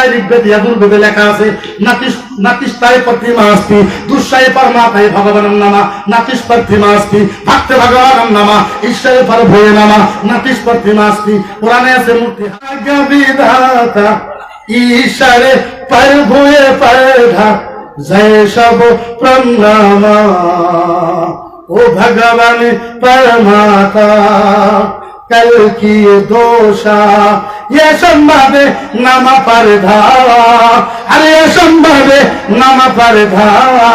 দুঃসায় ঋগ্বেদ ইয়াজুর্বেদে লেখা আছে নাতিস নাতিস্তায় প্রতিমা আস্তি দুঃসায় পরমাতায় ভগবানম নামা নাতিস প্রতিমা আস্তি ভক্তে ভগবানম নামা ঈশ্বরে পর ভয়ে নামা নাতিস প্রতিমা আস্তি পুরাণে আছে মূর্তি আজ্ঞা বিধাতা ঈশ্বরে পর ভয়ে পড়া জয় সব প্রণাম ও ভগবান परमाता कल की दोषा সম্ভাবে নামা পারে ধাওয়া আরে সম্ভাবে নামা পারে ধাওয়া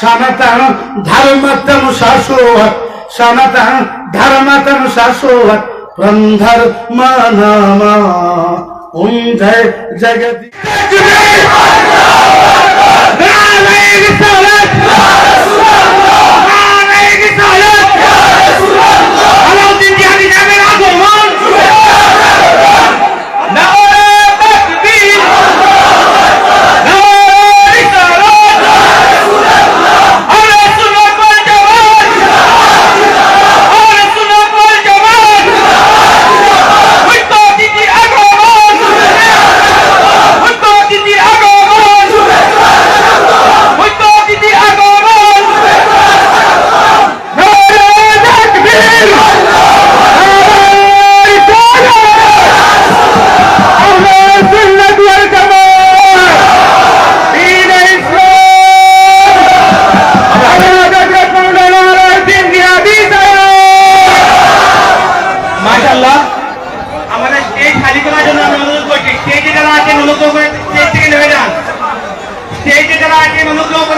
সনাতন ধর্মতম শাসোয়াত সনাতন ধর্মতম শাসোয়াত প্রন্ধর মানামা। ওম জয় জগদীশ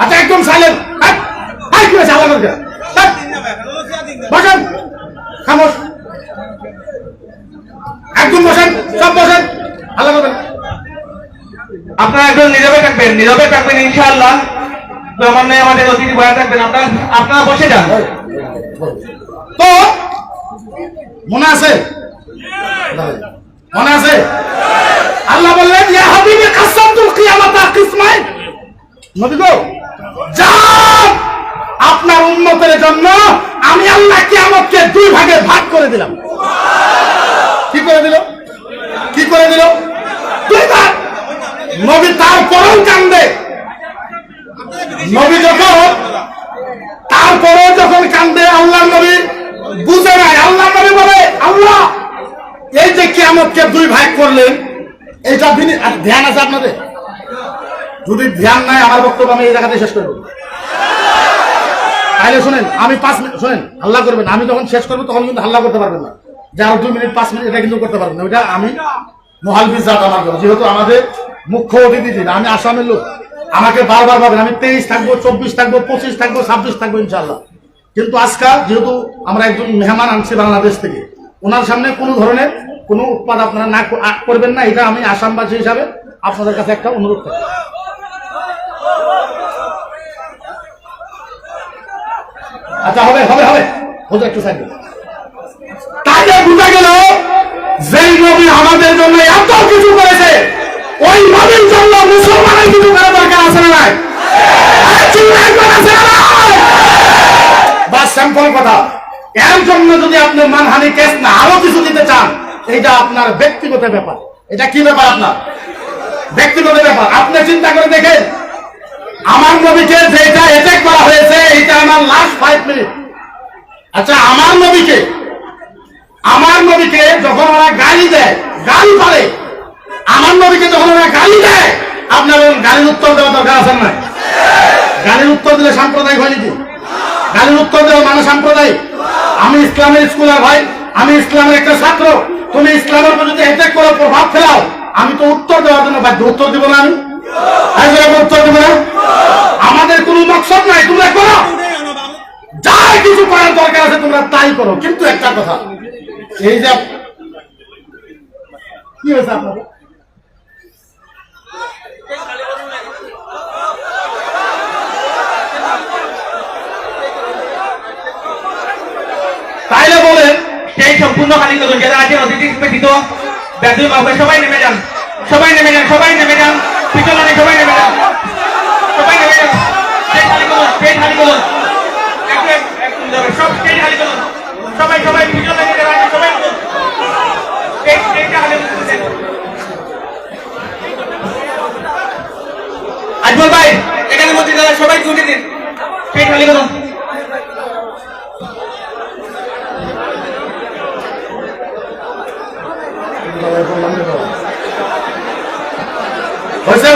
আচ্ছা একদম সাইলেন্ট কি হয়েছে? আলাদা বসেন। খামোশ। একদম বসেন সব বসেন। করবেন আপনারা একদম নীরবে থাকবেন নীরবে থাকবেন ইনশাআল্লাহ। ক্রমান্বয়ে মানে আমাদের অতিথি বয়া থাকবেন। আপনারা আপনারা বসে যান। তো মনে আছে? মনে আছে? আল্লাহ বললেন, ইয়া কাসামতুল কিয়ামাতা নবী গো যান আপনার জন্য আমি আল্লাহ কিয়ামতকে দুই ভাগে ভাগ করে দিলাম। কি করে দিল? কি করে দিল? দুই ভাগ। নবী তারপরেও কান্দে। নবী যখন, তারপরেও যখন কান্দে আল্লাহ নবী, বুঝে নাই আল্লাহ নবী বলে আল্লাহ এই যে কিয়ামতকে দুই ভাগ করলেন আর ধ্যান আছে আপনাদের? যদি ধ্যান নাই, আমার বক্তব্য আমি এই জায়গাতে শেষ করব। তাহলে শোনেন, আমি পাঁচ মিনিট শোনেন, হাল্লা করবেন আমি যখন শেষ করব, তখন কিন্তু হাল্লা করতে পারবেন না। যে আরও দুই মিনিট, পাঁচ মিনিট, এটা কিন্তু করতে পারবেন না। ওইটা আমি মহালবিজ জাত আমার। যেহেতু আমাদের মুখ্য অতিথি দিন আমি আসামের লোক। আমাকে বারবার ভাবেন, আমি তেইশ থাকব, চব্বিশ থাকব, পঁচিশ থাকব, ছাব্বিশ থাকব ইনশাল্লাহ কিন্তু আজকাল যেহেতু আমরা একজন মেহমান আনছি বাংলাদেশ থেকে, ওনার সামনে কোনো ধরনের কোনো উৎপাদ আপনারা না করবেন না, এটা আমি আসামবাসী হিসাবে আপনাদের কাছে একটা অনুরোধ থাকি আচ্ছা হবে হবে হবে হুজুর একটু সাইড। তাকে বোঝা গেল যেই নবী আমাদের জন্য এত কিছু করেছে ওই নবীর জন্য মুসলমানের কিছু করা দরকার আছে না নাই? বাস স্যাম্পল কথা এর জন্য যদি আপনি মানহানি কেস না, আরও কিছু দিতে চান এটা আপনার ব্যক্তিগত ব্যাপার। এটা কি ব্যাপার আপনার? ব্যক্তিগত ব্যাপার। আপনি চিন্তা করে দেখেন, আমার নবীকে যেটা অ্যাটাক করা হয়েছে, এটা আমার লাস্ট ফাইভ মিনিট আচ্ছা আমার নবীকে আমার নবীকে যখন ওরা গালি দেয়, গালি পারে আমার নবীকে যখন ওরা গালি দেয়, আপনার গালির উত্তর দেওয়া দরকার আছে না গালির উত্তর দিলে সাম্প্রদায়িক হয় নাকি? গালির উত্তর দেওয়া মানে সাম্প্রদায়িক। আমি ইসলামের স্কুলের ভাই, আমি ইসলামের একটা ছাত্র। তুমি ইসলামের উপর যদি করো, প্রভাব ফেলাও। আমি তো উত্তর দেওয়ার জন্য বাধ্য। উত্তর দিব না আমি? আমি উত্তর দিব না? আমাদের কোনো মকসদ নাই, তোমরা করো। যা কিছু করার দরকার আছে, তোমরা তাই করো। কিন্তু একটা কথা, এই যে কি হয়েছে তাইলে সেই সম্পূর্ণ খালি করুন যারা আছে, অতিথি ব্যতীত ব্যাধুর বাবু সবাই নেমে যান, সবাই নেমে যান, সবাই নেমে যান। পিছনে সবাই নেমে যান। সবাই নেমে যান। সবাই সবাই পিছনে সবাই করুন। আজমল ভাই, এখানে মধ্যে যারা সবাই তুলে দিন। সেই খালি করুন।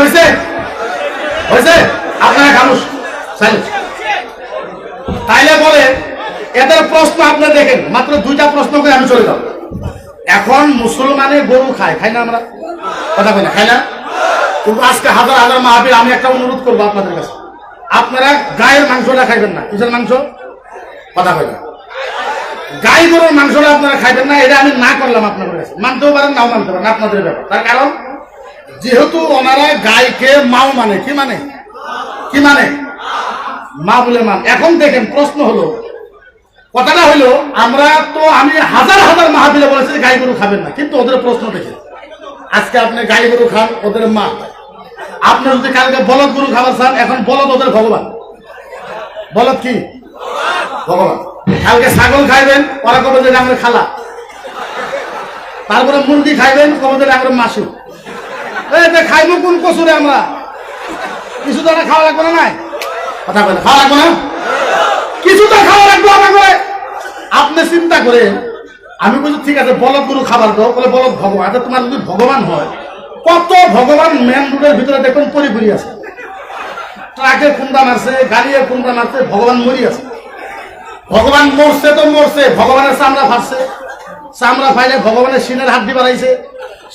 হয়েছে? হয়েছে? আপনারা খামুস তাইলে বলে, এদের প্রশ্ন আপনি দেখেন। মাত্র দুইটা প্রশ্ন করে আমি চলে যাব। এখন মুসলমানে গরু খায়, খাই না আমরা? কথা কই না খাই না? আজকে হাজার হাজার মাহাবীর, আমি একটা অনুরোধ করব আপনাদের কাছে। আপনারা গায়ের মাংসটা খাইবেন না। কিসের মাংস? কথা কই না। গাই গরুর মাংসটা আপনারা খাইবেন না, এটা আমি না করলাম আপনাদের কাছে। মানতেও পারেন, নাও মানতে পারেন। আপনাদের ব্যাপার। তার কারণ যেহেতু ওনারা গাইকে মাও মানে কি মানে? কি মানে? মা বলে মান। এখন দেখেন, প্রশ্ন হলো, কথাটা হলো, আমরা তো, আমি হাজার হাজার মাহাবিলে বলেছি গাই গরু খাবেন না, কিন্তু ওদের প্রশ্ন দেখে আজকে আপনি গাই গরু খান, ওদের মা। আপনি যদি কালকে বলদ গরু খাবার চান এখন বলদ ওদের ভগবান। বলদ কি? ভগবান। কালকে ছাগল খাইবেন, ওরা কবে যে আমরা খালা। তারপরে মুরগি খাইবেন, কবে যে আমরা মাসু এই যে খাইবো কোন কচুরে আমরা? কিছু তো খাওয়া লাগবে না নাই? কথা বলে খাওয়া লাগবে না? কিছু তো খাওয়া লাগবে আমার করে আপনি চিন্তা করে আমি বলছি ঠিক আছে, বলদ গরু খাবার দাও বলে বলদ ভগবান আচ্ছা তোমার যদি ভগবান হয়, কত ভগবান মেন রোডের ভিতরে দেখুন পরিপুরি আছে? ট্রাকে কুন্দা মারছে গাড়িয়ে কুন্দা মারছে ভগবান মরি আছে। ভগবান মরছে তো মরছে ভগবানের চামড়া ফাটছে। চামড়া ফাইলে ভগবানের সিনের হাড্ডি বাড়াইছে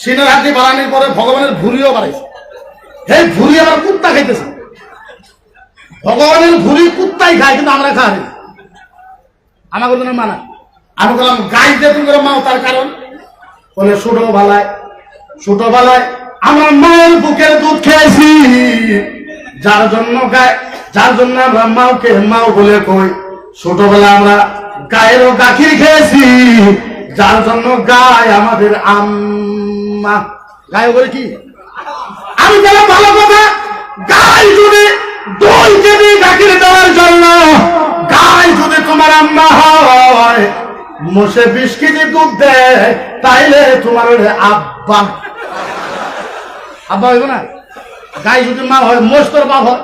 সিনের হাড্ডি বাড়ানোর পরে ভগবানের ভুরিও বাড়াইছে। হে ভুরি আবার কুত্তা খাইতেছে। ভগবানের ভুরি কুত্তাই খায়, কিন্তু আমরা খাই। আমাকে কোনো মানা। আমি বললাম গাই দিয়ে তুমি করে মাও, তার কারণ? বলে ছোট বেলায় ছোট বেলায় আমার মায়ের বুকের দুধ খেয়েছি। যার জন্য গায়ে, যার জন্য আমরা মাওকে মাও বলে কই ছোটবেলা আমরা গায়েরও গাখির খেয়েছি। যার জন্য গায় আমাদের আম্মা। গায়ে বলে কি? আমি বললাম ভালো কথা গাই যদি দই কেজি গাখির দেওয়ার জন্য গাই যদি তোমার আম্মা হয়, মোষে বিশ কেজি দুধ দেয়, তাইলে তোমার আব্বা। আব্বা হইব না? গাই যদি মা হয়, মোষ তোর বাপ হয়।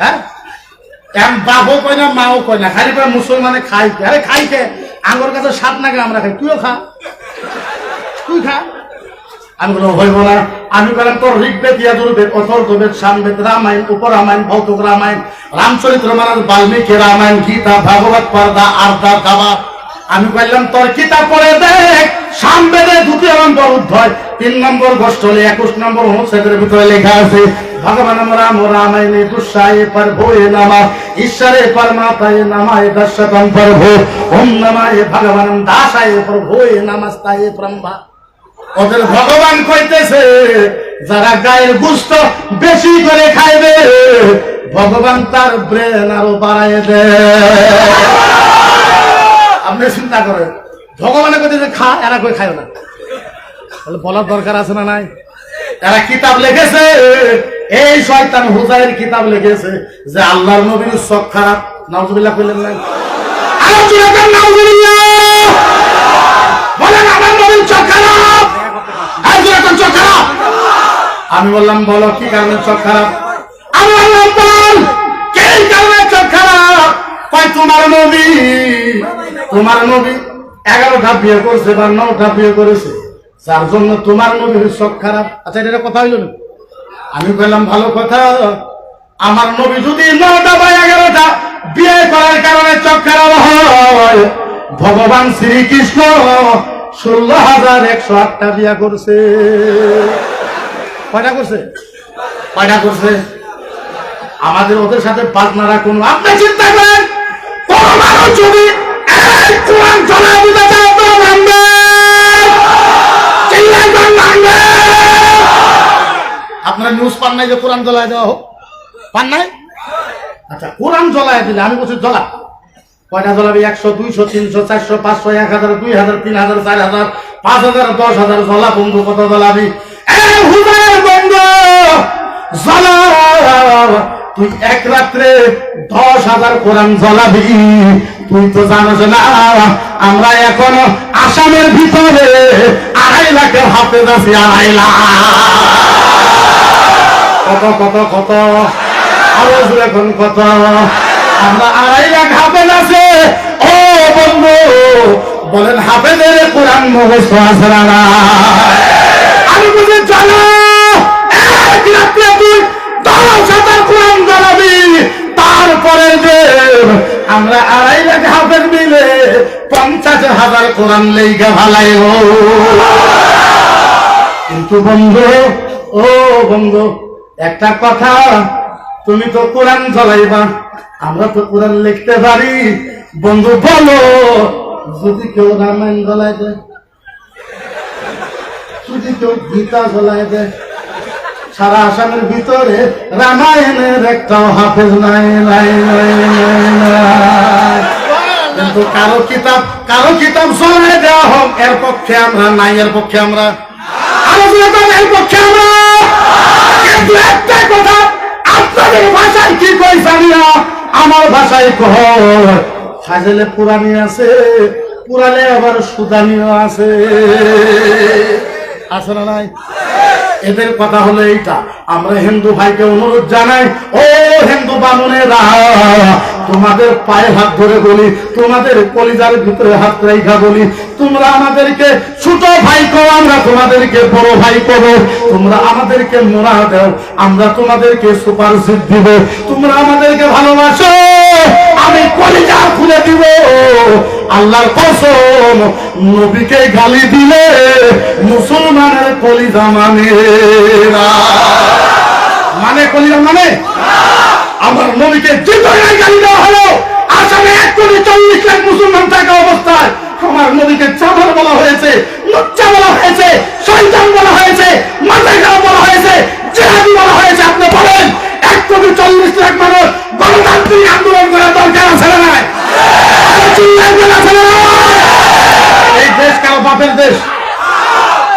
হ্যাঁ? বাপও কয় না, মাও কয় না। খালি মুসলমানে খাই কে? আরে খাই কে? আঙ্গর কাছে সাত নাগে আমরা খাই। তুইও খা। তুই খা। আমি বললাম হইব না। আমি বললাম, তোর ঋগ্বেদ, ইয়াজুর্বেদ অথর্ববেদ সামবেদ, রামায়ণ, উপরামায়ণ, ভৌতুক রামায়ণ, রামচরিত্র মহারাজ বাল্মীকি রামায়ণ, গীতা, ভাগবত পর্দা, আর্দা দাবা আমি বললাম, তোর কিতাব পড়ে দেখ। সামবেদে দ্বিতীয় নম্বর অধ্যায়, তিন নম্বর গোষ্ঠলে একুশ নম্বর অনুচ্ছেদের ভিতরে লেখা আছে ভগবান রাম রামায়ণে দুঃসায়ে পর ভোয়ে নামা, ঈশ্বরে পরমাত্মায় নামায় দশতম পর ভো ওম নমায় ভগবান দাসায় পর ভোয়ে নমস্তায় ব্রহ্মা। ওদের ভগবান কইতেছে, যারা গায়ের গুস্ত বেশি করে খাইবে, ভগবান তার ব্রেন আরও বাড়াই দে। আপনি চিন্তা করেন, ভগবানের কইতেছে খা, এরা কই খায় না? বলে বলার দরকার আছে না নাই? এরা কিতাব লিখেছে? এই শয়তান হুজাইর কিতাব লিখেছে যে আল্লাহর নবীর চোখ খারাপ। নাউজুবিল্লাহ কইলেন না। বলেন আমার নবীর চোখ খারাপ। চোখ খারাপ। আমি বললাম, বলো, কি কারণে চোখ খারাপ? আমি বললাম, বল, কে কারণে চোখ খারাপ? কয়, তোমার নবী তোমার নবী এগারোটা বিয়ে করছে বা নটা বিয়ে করেছে। যার জন্য তোমার নবীর চোখ খারাপ। আচ্ছা এটা কথা হইল না? আমি বললাম ভালো কথা। আমার নবী যদি নটা বা এগারোটা, বিয়ে করার কারণে চোখ খারাপ হয়। ভগবান শ্রীকৃষ্ণ ষোলো হাজার একশো আটটা বিয়া করছে। কয়টা করছে? কয়টা করছে? আমাদের ওদের সাথে পার্টনারা কোন আপনি চিন্তা করেন, কোন মানুষ যদি কোরআন চলে দিতে আপনারা নিউজ পান নাই যে কোরআন জ্বলায় দেওয়া হোক? পান নাই? আচ্ছা কোরআন জ্বলায় দিলে, আমি বলছি জ্বলা। কয়টা জ্বলাবে? একশো, দুইশো, তিনশো, চারশো, পাঁচশো, এক হাজার, দুই হাজার, তিন হাজার, চার হাজার, পাঁচ হাজার, দশ হাজার জ্বলা, বন্ধু, কত জ্বলাবি? বন্ধু, জ্বলা, তুই এক রাত্রে দশ হাজার কোরআন জ্বলাবি। তুই তো জানোস না, আমরা এখনও আসামের ভিতরে আড়াই লাখের হাফেজ আছি, আড়াই লাখ। কত কত কত? এখন কত? আমরা আড়াই লাখ হাফেজ আছে। ও বন্ধু, বলেন হাফেজের কোরআন মুখস্থ আছে আমি বুঝে চলো আমরা আড়াই লাখ হাফেজ মিলে পঞ্চাশ হাজার কোরআন লেগে ভালাই ও কিন্তু বন্ধু, ও বন্ধু, একটা কথা, তুমি তো কোরআন চলাইবা আমরা তো কোরআন লিখতে পারি। বন্ধু, বলো, যদি কেউ রামায়ণ জ্বলাই দেয়, যদি কেউ গীতা জ্বলাই দেয় সারা আসামের ভিতরে রামায়ণের একটাও হাফেজ নাই নাই কিন্তু কারও কিতাব কারও কিতাব শোনায় দেওয়া হোক, এর পক্ষে আমরা নাই, এর পক্ষে আমরা পক্ষে আমরা ভাষায় কি আমার ভাষায় পুরানি আছে আবার সুদানিও আছে। আছে না নাই? এদের কথা হলো এইটা। আমরা হিন্দু ভাইকে অনুরোধ জানাই, ও হিন্দু বামুনেরা, তোমাদের পায়ে হাত ধরে বলি, তোমাদের কলিজার ভিতরে হাত রেখা বলি, তোমরা আমাদেরকে ছোট ভাই কো আমরা তোমাদেরকে বড় ভাই করো তোমরা আমাদেরকে মোড়া দাও, আমরা তোমাদেরকে সুপার সিট দিব। তোমরা আমাদেরকে ভালোবাসো। আমি কলিজা খুলে দিব। আল্লাহর কসম, নবীকে গালি দিলে মুসলমানের কলিজা মানে মানে কলিজা মানে? আমার নবীকে যে ধরনের গালি দেওয়া হলো। আসামে এক কোটি চল্লিশ লাখ মুসলমান থাকা অবস্থায় আমার নবীকে চাদর বলা হয়েছে শয়তান বলা হয়েছে মাথায় খারাপ বলা হয়েছে জেহাদি বলা হয়েছে আপনি বলেন এক কোটি চল্লিশ লাখ মানুষ গণতান্ত্রিক আন্দোলন করার দরকার আছে না নাই? চিল্লায় বলা আছে না নাই? এই দেশ কারও বাপের দেশ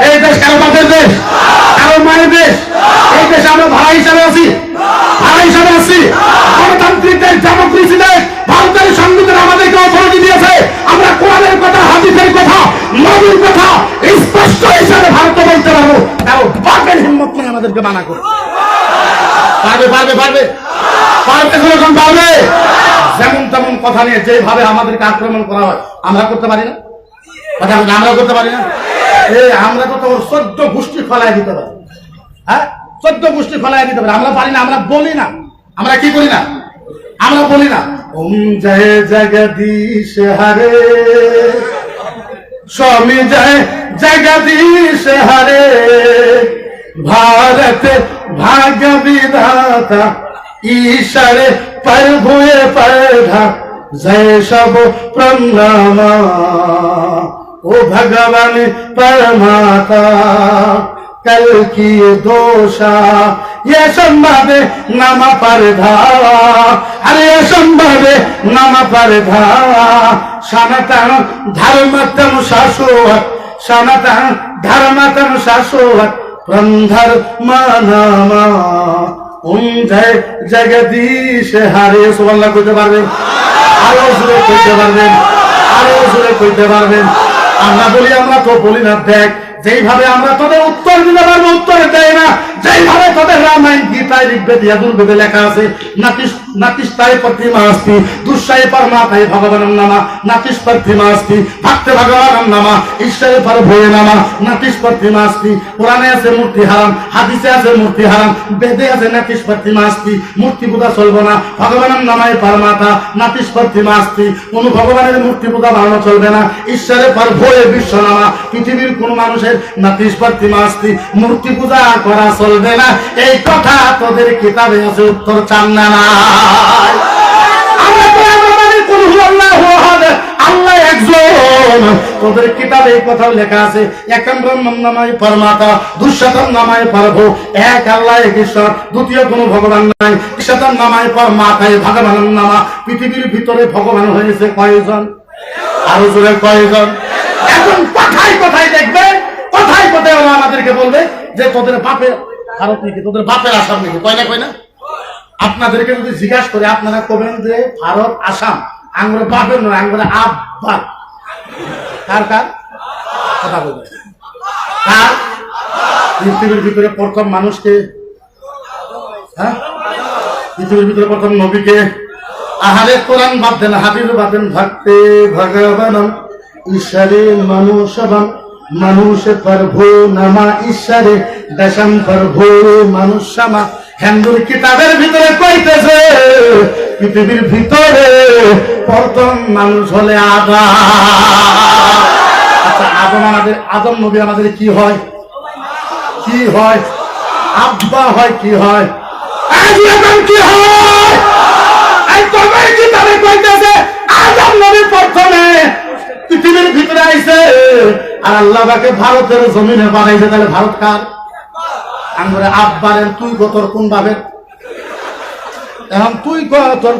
এই দেশ কারও বাপের দেশ কারও মায়ের দেশ এই দেশে আমরা ভাড়া হিসাবে আছি ভাড়া হিসাবে আছি গণতান্ত্রিক দেশ ডেমোক্রেসি দেশ ভারতের সংবিধান আমাদেরকে অথরিটি দিয়েছে আমরা কোরআনের কথা হাদিসের কথা নবীর কথা স্পষ্ট হিসাবে ভারতে বলতে পারব কারও বাপের হিম্মত মানা করে। পারবে পারবে পারবে। পারবে কোন পারবে? যেমন তেমন কথা নিয়ে যেভাবে আমাদেরকে আক্রমণ করা হয়, আমরা করতে পারি না? কথা আমরা করতে পারি না? এই আমরা তো তোর চোদ্দ গোষ্ঠী ফলাই দিতে পারি। হ্যাঁ? চোদ্দ গোষ্ঠী ফলাই দিতে পারি। আমরা পারি না, আমরা বলি না। আমরা কি করি না? আমরা বলি না। ওম জয় জগদীশ হরে। স্বামী জয় জগদীশ হরে। भारत भाग्य विधाता ईश्वर प्रभुए परधा जय सब प्रणमा ओ भगवान परमाता कल की दोषा ये संभव नम परधा अरे ये संभव नम परधा सनातन धर्मतम शासोवत सनातन धर्मतम शासोवत রন্ধর হারে, সুবহানাল্লাহ কইতে পারবেন। আরও জোরে কইতে পারবেন। আরও জোরে কইতে পারবেন। আমরা বলি আমরা তো বলি না, দেখ, যেইভাবে আমরা তোদের উত্তর দিতে পারব, উত্তরে দেয় না। যেইভাবে তোদের রামায়ণ গীতায় ঋগ্বেদ ইয়াজুর্বেদে লেখা আছে না কৃষ্ণ প্রতিমা আস্তি দুঃসায় পরমাতায় ভগবানম নামা নাতিস প্রতিমা আস্তি ভক্তে ভগবানম নামা, ঈশ্বরের পর ভয়ে নামা নাতিস প্রতিমা আস্তি পুরাণে আছে মূর্তি হারাম, হাদিসে আছে মূর্তি হারাম, বেদে আছে মূর্তি পূজা না নামায় কোন ভগবানের মূর্তি পূজা বানানো চলবে না, ঈশ্বরের পর ভয়ে বিশ্ব নামা, পৃথিবীর কোন মানুষের নাতিস প্রতিমা আস্তি, মূর্তি পূজা করা চলবে না, এই কথা তোদের কিতাবে আছে উত্তর চান না। নাই। আল্লাহু একজন। তোদের কিতাবে এই কথাও লেখা আছে, একাম নামায় পরমাতা, দুঃশতম নামায় পরভু, এক আল্লাহ, এক ঈশ্বর, দ্বিতীয় কোনো ভগবান নাই শতম নামায় পর মাথায় ভগবানের নামা। পৃথিবীর ভিতরে ভগবান হয়েছে কয়জন? আরও জোরে কয়জন? এখন কথায় কথায় দেখবে? কথায় কথায় ওরা আমাদেরকে বলবে যে তোদের বাপের ভারত নাকি তোদের বাপের আসাম নাকি? কয় না কয় না? আপনাদেরকে যদি জিজ্ঞাসা করে, আপনারা কবেন যে ভারত, আসাম? আঙ্গুরে বাপের নয়, আঙ্গুরে আব্বা কার কার? কথা বলবে কার? পৃথিবীর ভিতরে প্রথম মানুষকে হ্যাঁ? পৃথিবীর ভিতরে প্রথম নবীকে। আহারে কোরআন বাদ দেন হাবিব ভক্তে ভগবানম, ঈশ্বরে মানুষবাম মানুষ প্রভু নামা ঈশ্বরে, দশম প্রভু মানুষমা হিন্দুর কিতাবের ভিতরে কইতেছে, পৃথিবীর ভিতরে প্রথম মানুষ হলে আদা আচ্ছা আদম আমাদের আদম নবী আমাদের কি হয়? কি হয়? আব্বা হয় কি হয়? কি হয়? এই তবে কি তারে কইতেছে, আদম নবী প্রথমে পৃথিবীর ভিতরে আইছে, আর আল্লাহ বাকে ভারতের জমিনে বানাইছে তাহলে ভারত কার? তুই গতর কোন ভাবে এখন তুই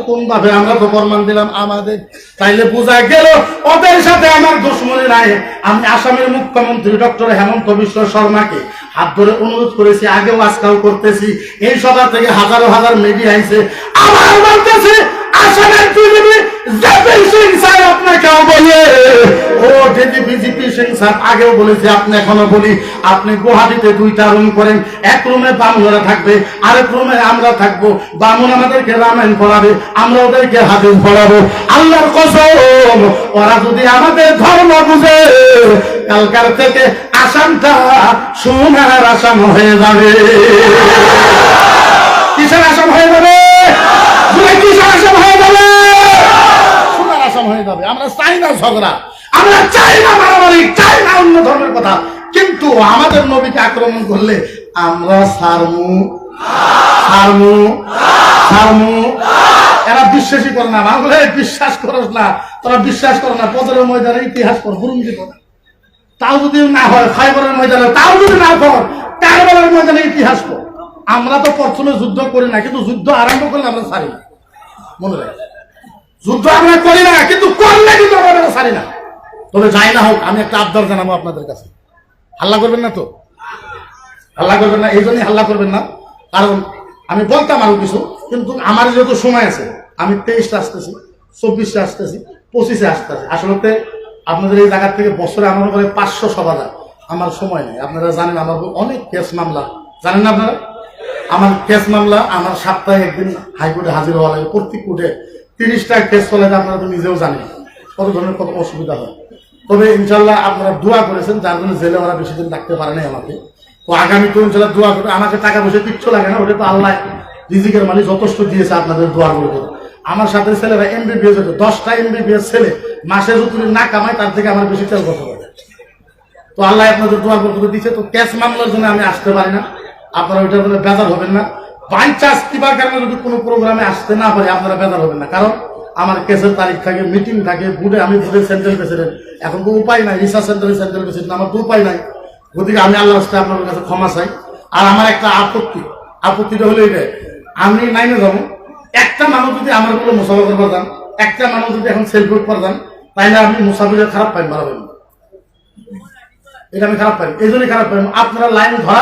কোন ভাবে আমরা তো প্রমাণ দিলাম আমাদের। তাইলে বোঝা গেল, ওদের সাথে আমার দুশ্মনী নাই। আমি আসামের মুখ্যমন্ত্রী ডক্টর হেমন্ত বিশ্ব শর্মাকে হাত ধরে অনুরোধ করেছি, আগেও আজকাল করতেছি। এই সভা থেকে হাজারো হাজার মিডিয়া আইছে। আসামের বিজেপি জেপি সিং স্যার আপনাকেও বলে, ও যদি বিজেপি সিং স্যার আগেও বলেছে, আপনি এখনও বলি, আপনি গুয়াহাটিতে দুইটা রুম করেন, এক রুমে বামুনরা থাকবে, আরেক রুমে আমরা থাকব, বামুন আমাদেরকে রামায়ণ পড়াবে, আমরা ওদেরকে হাদিস পড়াবো। আল্লাহর কসম, ওরা যদি আমাদের ধর্ম বুঝে, কালকার থেকে আসামটা সোনার আসাম হয়ে যাবে। কিসের আসাম হয়ে যাবে? হয়ে যাবে। হয়ে যাবে। আমরা চাই না ঝগড়া। আমরা চাই না মারামারি চাই না অন্য ধর্মের কথা। কিন্তু আমাদের নবীকে আক্রমণ করলে আমরা সারমু। সারমু। সারমু। এরা বিশ্বাসই করে না। বাংলা বিশ্বাস করস না। তোরা বিশ্বাস করো না। পদরের ময়দানে ইতিহাস কর বুরুঙ্গি কর তাও যদি না হয় ফাইবারের ময়দানে, তাও যদি না কর কারবারের ময়দানে ইতিহাস কর আমরা তো প্রথমে যুদ্ধ করি না, কিন্তু যুদ্ধ আরম্ভ করলে আমরা সারি। না মনে রাখ যুদ্ধ আমরা করি না, কিন্তু করলে কিন্তু আমরা ছাড়ি না। তবে যাই না হোক, আমি একটা আবদার জানাব আপনাদের কাছে। হাল্লা করবেন না তো? হাল্লা করবেন না, এই জন্যই হাল্লা করবেন না। কারণ আমি বলতাম আরও কিছু, কিন্তু আমার যেহেতু সময় আছে, আমি তেইশটা আসতেছি চব্বিশটা আসতেছি, পঁচিশে আসতেছি। আসলে আপনাদের এই জায়গা থেকে বছরে আমার করে পাঁচশো সভা আমার সময় নেই। আপনারা জানেন আমার অনেক কেস মামলা। জানেন না আপনারা? আমার কেস মামলা আমার সপ্তাহে একদিন হাইকোর্টে হাজির হওয়া লাগে। প্রত্যেক কোর্টে তিরিশটা কেস চলে আপনারা তো নিজেও জানেন। কত ধরনের কত অসুবিধা হয়। তবে ইনশাল্লাহ আপনারা দোয়া করেছেন, যার জন্য জেলে ওরা বেশি দিন রাখতে পারে নাই আমাকে। তো আগামী তো ইনশাল্লাহ দোয়া করে আমাকে টাকা পয়সা কিচ্ছু লাগে না, ওটা তো আল্লাহ রিজিকের মালিক, যথেষ্ট দিয়েছে আপনাদের দোয়া করে। আমার সাথে ছেলেরা এমবিবিএস হতো দশটা এমবিবিএস ছেলে মাসে যদি না কামায়, তার থেকে আমার বেশি তেল পারে তো আল্লাহ আপনাদের দোয়া করতে দিচ্ছে তো ক্যাশ মামলার জন্য আমি আসতে পারি না। আপনারা ওইটার জন্য বেজার হবেন না। বাই চান্স কিবার কারণে যদি কোনো প্রোগ্রামে আসতে না পারি, আপনারা বেজার হবেন না। কারণ আমার কেসের তারিখ থাকে মিটিং থাকে বুধে আমি বুধে সেন্ট্রাল প্রেসিডেন্ট এখন তো উপায় নাই রিসার্চ সেন্টারের সেন্ট্রাল প্রেসিডেন্ট আমার তো উপায় নাই। গতিকে আমি আল্লাহ রাস্তায় আপনাদের কাছে ক্ষমা চাই। আর আমার একটা আপত্তি, আপত্তিটা হলো এটাই আমি নাইনে যাব। একটা মানুষ যদি আমার বলে মুসাফা করবার একটা মানুষ যদি এখন সেলফি করবার যান, তাইলে আমি মুসাফিরের খারাপ পাই মারাবেন এটা আমি খারাপ পাই এই জন্যই খারাপ পাই আপনারা লাইন ধরা